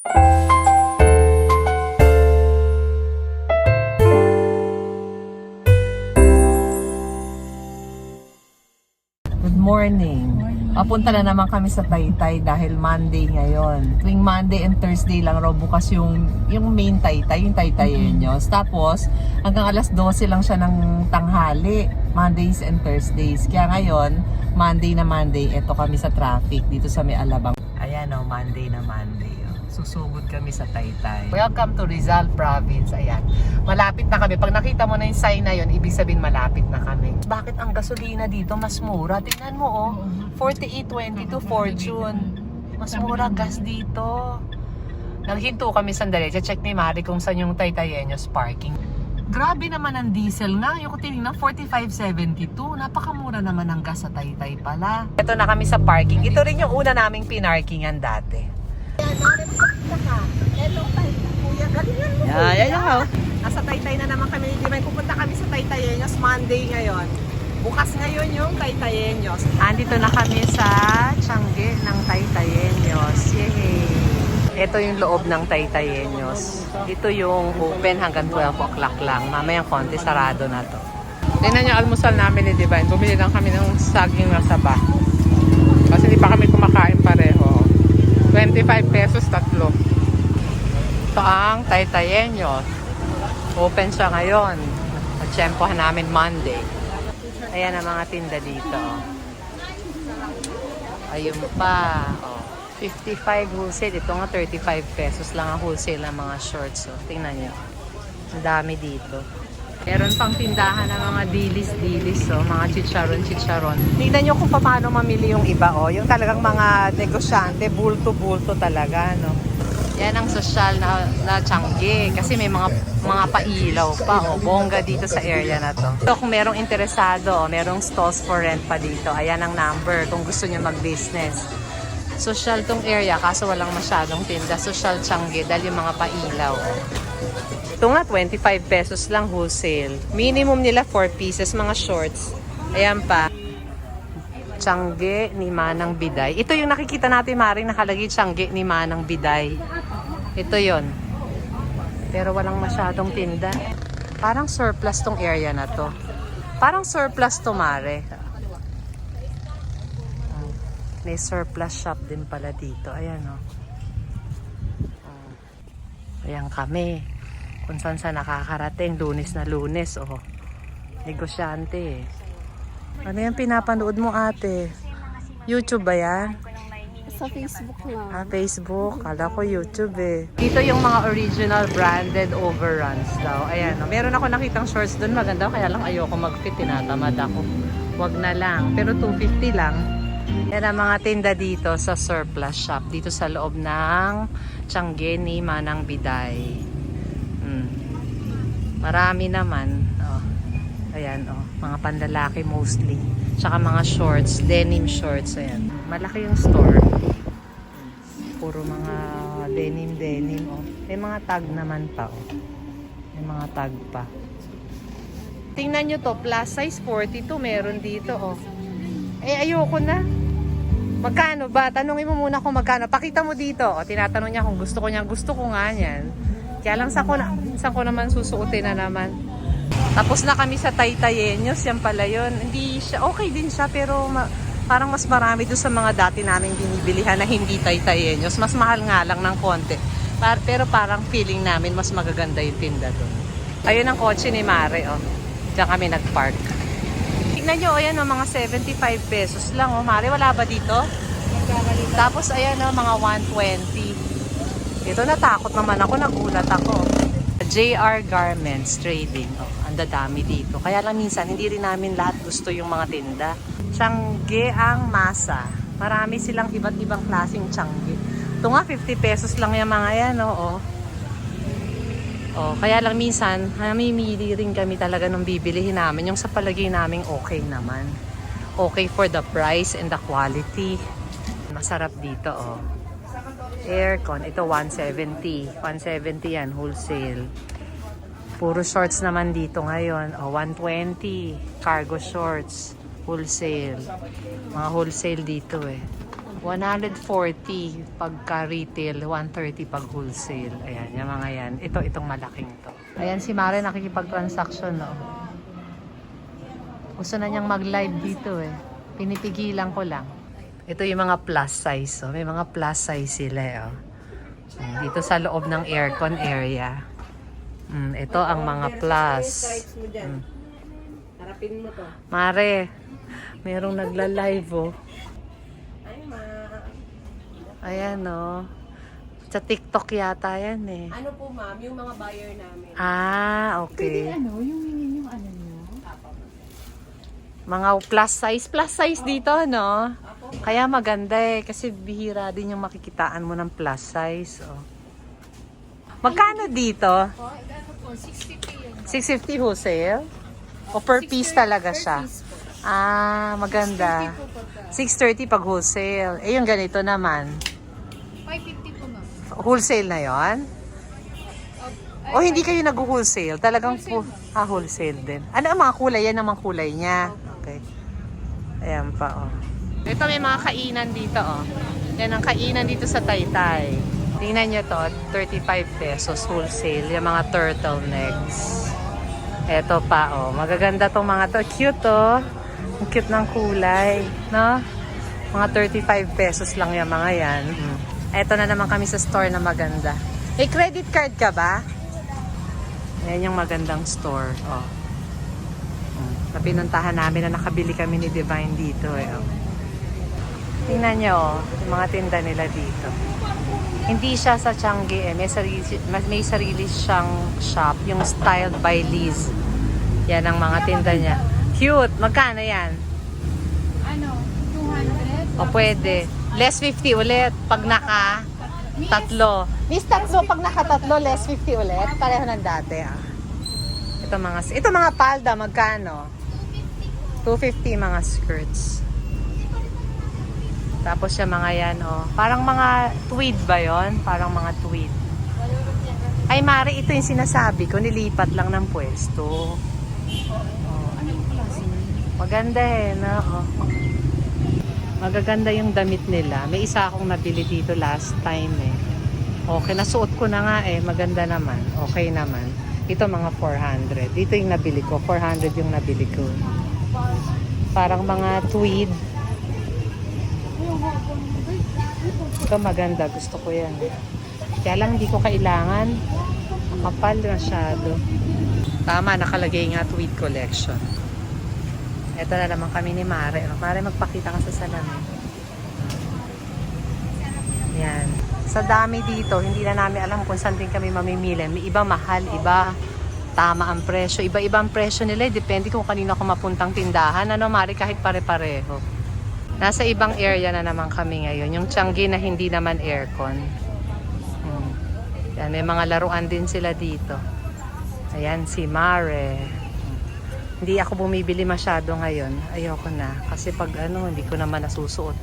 Good morning. Papunta na naman kami sa Taytay dahil Monday ngayon. Tuwing Monday and Thursday lang raw bukas yung, yung main Taytay, yung Taytayenyos. Tapos hanggang alas 12 lang siya ng tanghali, Mondays and Thursdays. Kaya ngayon, Monday na Monday, eto kami sa traffic dito sa may Alabang. Ayan o, Monday na Monday. Susugod kami sa Taytay. Welcome to Rizal Province. Ayan. Malapit na kami. Pag nakita mo na yung sign na yun, ibig sabihin malapit na kami. Bakit ang gasolina dito mas mura? Tingnan mo oh. 48.22 Fortune. Mas mura gas dito. Naghinto kami sandali. Check ni Mari kung saan yung Taytayenyos parking. Grabe naman ang diesel nga. Yung tinignan, 45.72. Napakamura naman ang gas sa Taytay pala. Ito na kami sa parking. Ito rin yung una naming pinarkingan dati. Yeah, yeah, yeah. Nasa Taytay na naman kami. Di ba pupunta kami sa Taytayenyos Monday ngayon. Bukas ngayon yung Taytayenyos. Andito na kami sa Tiangge ng Taytayenyos. Yay! Ito yung loob ng Taytayenyos. Ito yung open hanggang 12 o'clock lang. Mamayang konti, sarado na to. Tingnan niyo almusal namin ni Divine. Bumili lang kami ng saging na saba. Kasi hindi pa kami. 25 pesos tatlo. Ito ang Taytayenyos. Open siya ngayon. Matsyempohan namin Monday. Ayan ang mga tinda dito. Ayun pa. Oh. 55 wholesale. Ito nga 35 pesos lang ang wholesale ng mga shorts. Oh. Tingnan nyo. Ang dami dito. Meron pang tindahan ng mga dilis-dilis, oh, mga chicharon-chicharon. Tingnan nyo kung paano mamili yung iba, oh. Yung talagang mga negosyante, bulto-bulto talaga, no. Yan ang social na, na Changi kasi may mga mga pailaw pa o bongga dito sa area na to. So kung merong interesado, oh, merong stalls for rent pa dito. Ayan ang number kung gusto niyo mag-business. Social tong area kaso walang masyadong tinda. Social Changi dahil yung mga pailaw. oh. Ito nga 25 pesos lang wholesale. Minimum nila 4 pieces mga shorts. Ayan pa. Tiangge ni Manang Biday. Ito yung nakikita natin maring nakalagay Tiangge ni Manang Biday. Ito yon. Pero walang masyadong tinda. Parang surplus tong area na to. Parang surplus to Mare. Ah, May surplus shop din pala dito. Ayan o. Ayan kami. Kung saan sa nakakarating. Lunes na lunes. Oh. Negosyante eh. Ano yung pinapanood mo ate? YouTube ba yan? Sa Facebook lang. Ah, Facebook. Kala ko YouTube eh. Dito yung mga original branded overruns daw. Ayan. No? Meron ako nakitang shorts doon maganda. Kaya lang ayoko mag-fit. Tinatamad ako. Wag na lang. Pero 250 lang. Yan ang mga tinda dito sa surplus shop. Dito sa loob ng Tiangge ni Manang Biday. Hmm. Marami naman. Oh. Ayan, oh. Mga panlalaki mostly. Tsaka mga shorts, denim shorts. Ayan. Malaki yung store. Puro mga denim, denim. Oh. May mga tag naman pa. Oh. May mga tag pa. Tingnan nyo to, plus size 42 meron dito. Oh. Eh, ayoko na. Magkano ba? Tanungin mo muna kung magkano. Pakita mo dito. O, tinatanong niya kung gusto ko niya. Gusto ko nga yan. Kaya lang sa ko, na, sa ko naman susuotin na naman. Tapos na kami sa Taytayenyos. Yan pala yun. Hindi siya, okay din siya pero ma- parang mas marami doon sa mga dati naming binibilihan na hindi Taytayenyos. Mas mahal nga lang ng konti. Par- pero parang feeling namin mas magaganda yung tinda doon. Ayun ang kotse ni Mare. Oh. Diyan kami nag-park. Tingnan nyo, ayan o, mga 75 pesos lang. Oh. Mare, wala ba dito? Tapos ayan o, mga 120. Ito natakot naman ako, nagulat ako. JR Garments Trading. Oh, ang dadami dito. Kaya lang minsan, hindi rin namin lahat gusto yung mga tinda. Tiangge ang masa. Marami silang iba't ibang klaseng tiangge. Ito nga, 50 pesos lang yung mga yan. Oh, oh. Oh, kaya lang minsan, namimili rin kami talaga nung bibilihin namin. Yung sa palagay namin okay naman. Okay for the price and the quality. Masarap dito, oh. Aircon, ito 170. 170 yan, wholesale. Puro shorts naman dito ngayon. Oh, 120. Cargo shorts. Wholesale. Mga wholesale dito eh. 140 pagka retail, 130 pag wholesale. Ayan, yung mga yan. Ito, itong malaking to. Ayan si Mare nakikipag-transaction, no? Gusto na niyang mag-live dito eh. Pinipigilan ko lang. Ito yung mga plus size. Oh. May mga plus size sila. eh, Oh. Dito sa loob ng aircon area. Mm, ito ang mga plus. Mm. Harapin mo to. Mare, merong nagla-live oh. Ayan oh. Sa TikTok yata yan eh. Ano po, ma'am, yung mga buyer namin. Ah, okay. ano, yung hingin yung ano nyo? Mga plus size. Plus size dito, no? Kaya maganda eh. Kasi bihira din yung makikitaan mo ng plus size. Oh. Magkano dito? Po, ano po, 650 yun. 650 wholesale? O per piece talaga siya? Ah, maganda. 630 pag wholesale. Eh, yung ganito naman. 550 po ma'am. Wholesale na yon? O hindi kayo nag-wholesale? Talagang po, ah, wholesale din. Ano ang mga kulay? Yan ang mga kulay niya. Okay. Ayan pa, oh. Ito may mga kainan dito, oh. Yan ang kainan dito sa Taytay. Tingnan nyo to, 35 pesos wholesale. Yung mga turtlenecks. Ito pa, oh. Magaganda tong mga to. Cute, oh. Ang cute ng kulay, no? Mga 35 pesos lang yung mga yan. Hmm. Ito na naman kami sa store na maganda. May credit card ka ba? Ayan yung magandang store. Oh. Hmm. Na pinuntahan namin na nakabili kami ni Divine dito. Eh, oh. Tingnan nyo, oh, yung mga tinda nila dito. Hindi siya sa Changi eh. May sarili, may sarili siyang shop. Yung Styled by Liz. Yan ang mga tinda niya. Cute! Magkano yan? Ano, 200? O pwede. Less 50 ulit pag naka tatlo. Miss tatlo pag naka tatlo, less 50 ulit. Pareho ng dati ah. Ito mga ito mga palda magkano? 250 mga skirts. Tapos yung mga yan oh. Parang mga tweed ba yon? Parang mga tweed. Ay Mari, ito yung sinasabi ko. Nilipat lang ng pwesto. Klase? Maganda eh, no? Oh. Magaganda yung damit nila. May isa akong nabili dito last time eh. Okay, nasuot ko na nga eh. Maganda naman. Okay naman. Ito mga 400. Dito yung nabili ko. 400 yung nabili ko. Parang mga tweed. Ito maganda. Gusto ko yan. Kaya lang hindi ko kailangan. Makapal masyado. Tama, nakalagay nga tweed collection. Ito na naman kami ni Mare. Mare, magpakita ka sa salamin. Yan. Sa dami dito, hindi na namin alam kung saan din kami mamimili. May iba mahal, iba tama ang presyo. Iba-iba ang presyo nila. eh. Depende kung kanino ako mapuntang tindahan. Ano, Mare, kahit pare-pareho. Nasa ibang area na naman kami ngayon. Yung Changi na hindi naman aircon. Hmm. Yan, may mga laruan din sila dito. Ayan, si Mare. Hindi ako bumibili masyado ngayon. Ayoko na. Kasi pag ano, hindi ko naman nasusuot.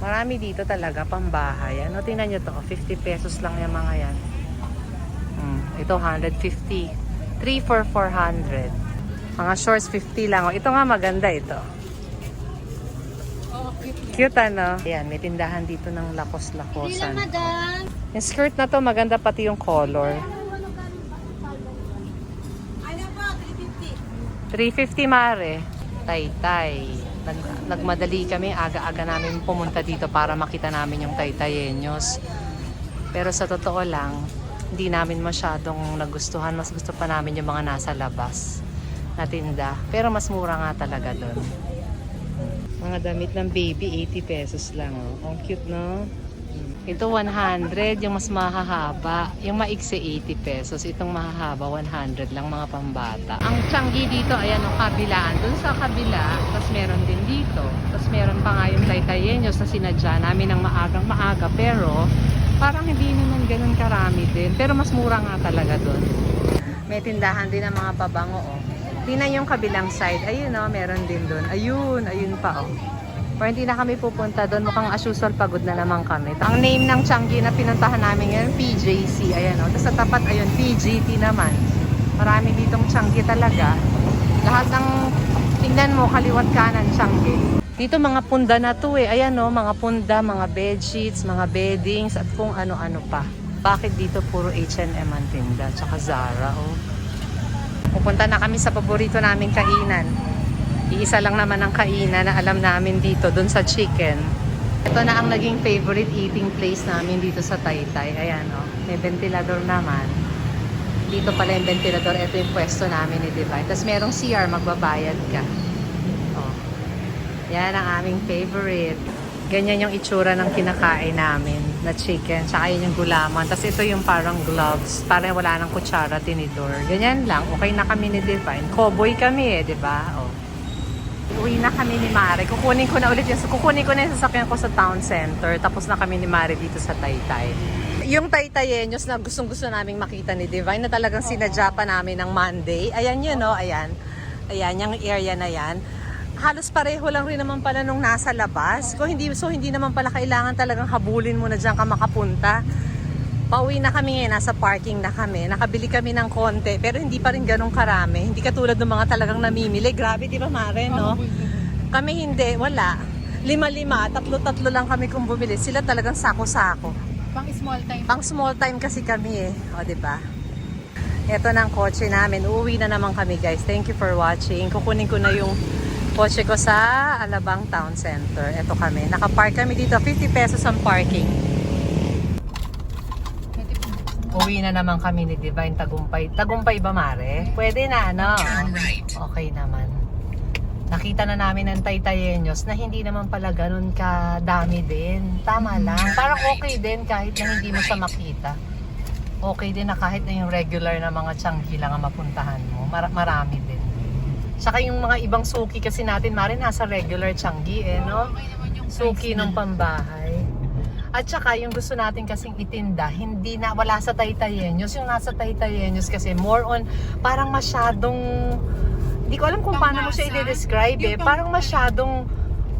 Marami dito talaga, pambahay. Ano, tingnan nyo to. 50 pesos lang yung mga yan. Hmm, ito, 150. 3 for 400. Mga shorts, 50 lang. O, ito nga maganda ito. Oh, cute ano? Ayan, may tindahan dito ng lakos-lakosan. Yung skirt na to, maganda pati yung color. Ano po, 350. 350 mare. Taytay. Nag, nagmadali kami, aga-aga namin pumunta dito para makita namin yung taytayenyos. Pero sa totoo lang, hindi namin masyadong nagustuhan. Mas gusto pa namin yung mga nasa labas na tinda. Pero mas mura nga talaga doon. Mga damit ng baby, 80 pesos lang. Oh. Ang cute, no? Ito 100, yung mas mahahaba. Yung maiksi 80 pesos. Itong mahahaba 100 lang mga pambata. Ang Changi dito, ayan ang kabilaan. Doon sa kabila, tapos meron din dito. Tapos meron pa nga yung taytayenyos na sinadya namin ng maagang maaga. Pero parang hindi naman ganun karami din. Pero mas mura nga talaga doon. May tindahan din ng mga pabango, oh. Tingnan yung kabilang side. Ayun, oh, meron din doon. Ayun, ayun pa, oh. Pero hindi na kami pupunta doon. Mukhang as usual, pagod na naman kami. Ang name ng Changi na pinuntahan namin ngayon, PJC. Ayan, oh. Tapos sa tapat, ayun, PGT naman. Marami ditong Changi talaga. Lahat ng, tingnan mo, kaliwat kanan, Changi. Dito mga punda na to eh. Ayan no, mga punda, mga bed sheets, mga beddings, at kung ano-ano pa. Bakit dito puro H&M ang tinda? Tsaka Zara, oh. Pupunta na kami sa paborito naming kainan. Iisa lang naman ang kainan na alam namin dito, dun sa chicken. Ito na ang naging favorite eating place namin dito sa Taytay. Ayan, oh. May ventilador naman. Dito pala yung ventilador. Ito yung pwesto namin ni Divine. Tapos merong CR, magbabayad ka. Oh. Yan ang aming favorite. Ganyan yung itsura ng kinakain namin na chicken. Tsaka yun yung gulaman. Tapos ito yung parang gloves. Parang wala ng kutsara, tinidor. Ganyan lang. Okay na kami ni Divine. Cowboy kami eh, di ba? Oh. Uwi na kami ni Mare. Kukunin ko na ulit yung, kukunin ko na yung sasakyan ko sa town center. Tapos na kami ni Mare dito sa Taytay. Yung Taytayenyos na gustong gusto naming makita ni Divine na talagang sinadya pa namin ng Monday. Ayan yun, no? Ayan. Ayan, yung area na yan. Halos pareho lang rin naman pala nung nasa labas. Kung hindi, so hindi naman pala kailangan talagang habulin mo na dyan ka makapunta. Pauwi na kami ngayon, nasa parking na kami. Nakabili kami ng konti, pero hindi pa rin ganun karami. Hindi katulad ng mga talagang namimili. Grabe, di ba Mare, no? Kami hindi, wala. Lima-lima, tatlo-tatlo lang kami kung bumili. Sila talagang sako-sako. Pang small time. Pang small time kasi kami eh. O, di ba? Ito na ang kotse namin. Uuwi na naman kami guys. Thank you for watching. Kukunin ko na yung kotse ko sa Alabang Town Center. Ito kami. Nakapark kami dito. 50 pesos ang parking. Uwi na naman kami ni Divine Tagumpay. Tagumpay ba, Mare? Pwede na, no? Okay naman. Nakita na namin ng Taytayenyos na hindi naman pala ganun kadami din. Tama lang. Parang okay din kahit na hindi mo siya makita. Okay din na kahit na yung regular na mga tiyanggi lang ang mapuntahan mo. Mar- marami din. Saka yung mga ibang suki kasi natin, Mare, nasa regular tiyanggi eh, no? Suki ng pambahay. At saka yung gusto natin kasing itinda, hindi na wala sa Taytayenyos. Yung nasa Taytayenyos kasi more on parang masyadong hindi ko alam kung paano mo siya i-describe eh. Parang masyadong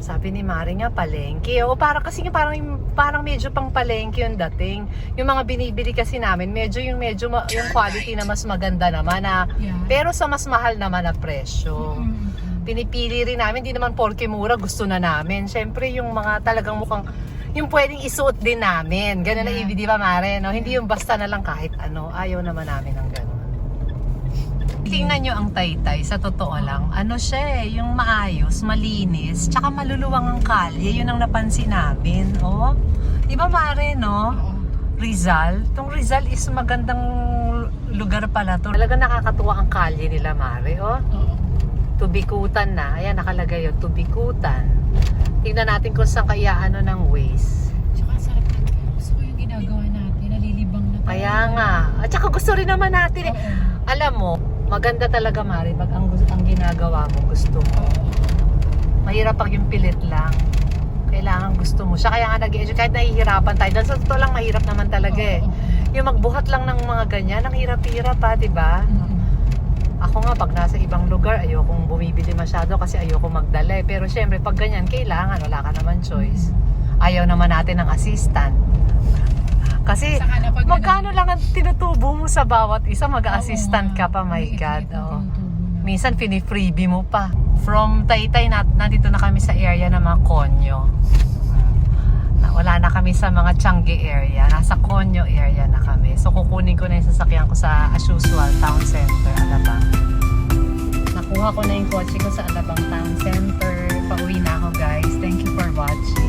sabi ni Mari nga palengke. O parang kasi nga parang parang medyo pang palengke yung dating. Yung mga binibili kasi namin, medyo yung medyo ma- yung quality na mas maganda naman na Yeah. pero sa mas mahal naman na presyo Mm-mm. pinipili rin namin, hindi naman porke mura, gusto na namin. Siyempre, yung mga talagang mukhang, yung pwedeng isuot din namin. Ganun na Yeah. ibig, di ba, Mare? No? Hindi yung basta na lang kahit ano. Ayaw naman namin ng ganun. Tingnan nyo ang taytay, sa totoo lang. Ano siya eh, yung maayos, malinis, tsaka maluluwang ang kalye. Yun ang napansin namin. Oh. Di ba, Mare, no? Rizal. Tong Rizal is magandang lugar pala to. Talaga nakakatuwa ang kalye nila, Mare. Oh. Tubikutan na. Ayan, nakalagay yun. Tubikutan. Tingnan natin kung saan kaya ano ng ways. Tsaka sarap na. Gusto ko yung ginagawa natin. Nalilibang na tayo. Kaya nga. At saka gusto rin naman natin eh. Alam mo, maganda talaga Mari pag ang, ang ginagawa mo gusto mo. Mahirap pag yung pilit lang. Kailangan gusto mo. Siya kaya nga nag-educate. Kahit nahihirapan tayo. Dahil sa totoo lang, mahirap naman talaga eh. Yung magbuhat lang ng mga ganyan, ang hirap-hirap pa, di ba? Mm-mm. Ako nga, pag nasa ibang lugar, ayokong bumibili masyado kasi ayoko magdala eh. Pero syempre, pag ganyan, kailangan, wala ka naman choice. Ayaw naman natin ng assistant. Kasi, magkano lang ang tinutubo mo sa bawat isa, mag-assistant ka pa, my God. mo. Minsan, fini-freebie mo pa. From Taytay, na, nandito na kami sa area ng mga konyo. Wala na kami sa mga Changi area. Nasa konyo area na kami. So, kukunin ko na yung sasakyan ko sa, as usual, town center, Alabang. Nakuha ko na yung kotse ko sa Alabang Town Center. Pauwi na ako, guys. Thank you for watching.